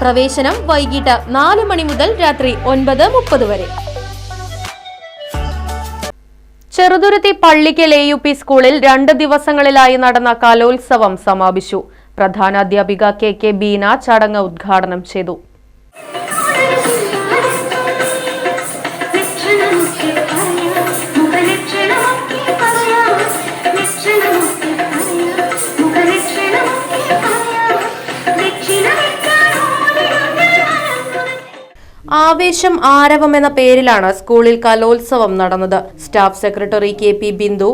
പ്രവേശനം വൈകിട്ട് നാല് മണി മുതൽ രാത്രി ഒൻപത് മുപ്പത് വരെ. Cheruthuruthy Pallikkal A U P സ്കൂളിൽ രണ്ട് ദിവസങ്ങളിലായി നടന്ന കലോത്സവം സമാപിച്ചു. പ്രധാനാധ്യാപിക കെ കെ ബീന ചടങ്ങ് ഉദ്ഘാടനം ചെയ്തു. ആവേശം ആരവം എന്ന പേരിലാണ് സ്കൂളിൽ കലോത്സവം നടന്നത്. Staff secretary K P Bindu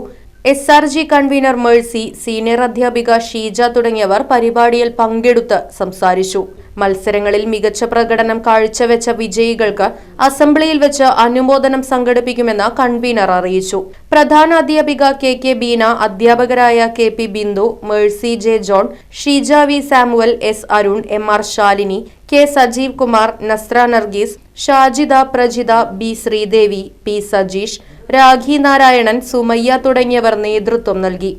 S R G convener Mercy senior അധ്യാപിക ഷീജ തുടങ്ങിയവർ പരിപാടിയിൽ പങ്കെടുത്ത് സംസാരിച്ചു. മത്സരങ്ങളിൽ മികച്ച പ്രകടനം കാഴ്ചവെച്ച വിജയികൾക്ക് അസംബ്ലിയിൽ വെച്ച് അനുമോദനം സംഘടിപ്പിക്കുമെന്ന് കൺവീനർ അറിയിച്ചു. പ്രധാന അധ്യാപിക കെ കെ ബീന അധ്യാപകരായ K P Bindu Mercy J John Sheeja V Samuel S Arun M R Shalini K Sajeev Kumar Nasra Nargees Shajida Prajitha B Sreedevi P Sajeesh Rakhi Narayanan Sumayya തുടങ്ങിയവർ നേതൃത്വം നൽകി.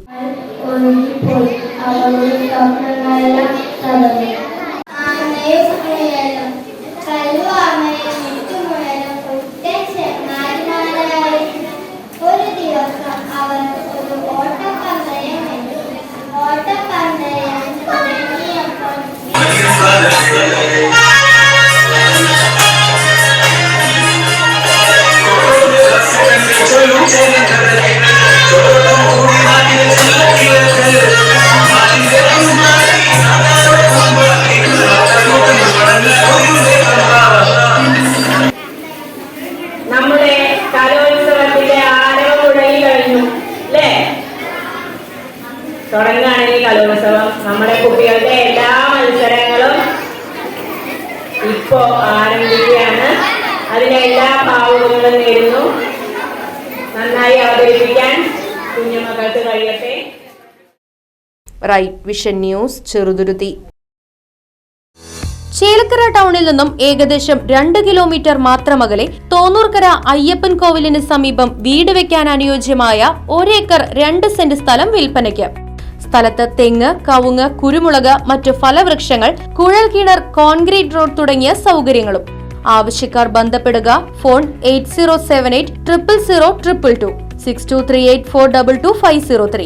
തുടങ്ങുകയാണ് ഈ കലോത്സവം. നമ്മുടെ കുട്ടികളുടെ എല്ലാ മത്സരങ്ങളും ഇപ്പോ ആരംഭിക്കുകയാണ്. അതിലെ എല്ലാ ഭാവങ്ങളും നേരുന്നു. നന്നായി അവതരിപ്പിക്കാൻ കുഞ്ഞുമക്കൾക്ക് കഴിയട്ടെ. Right Vision News Cheruthuruthy Chelakkara ടൗണിൽ നിന്നും ഏകദേശം രണ്ട് കിലോമീറ്റർ മാത്രമകലെ തോന്നൂർക്കര അയ്യപ്പൻ കോവിലിന് സമീപം വീട് വെക്കാൻ അനുയോജ്യമായ ഒരേക്കർ രണ്ട് സെന്റ് സ്ഥലം വിൽപ്പനയ്ക്ക്. സ്ഥലത്ത് തെങ്ങ് കവുങ്ങ് കുരുമുളക് മറ്റു ഫലവൃക്ഷങ്ങൾ കുഴൽ കിണർ കോൺക്രീറ്റ് റോഡ് തുടങ്ങിയ സൗകര്യങ്ങളും. ആവശ്യക്കാർ ബന്ധപ്പെടുക phone eight zero seven eight triple zero triple two six two three eight four double two five zero three.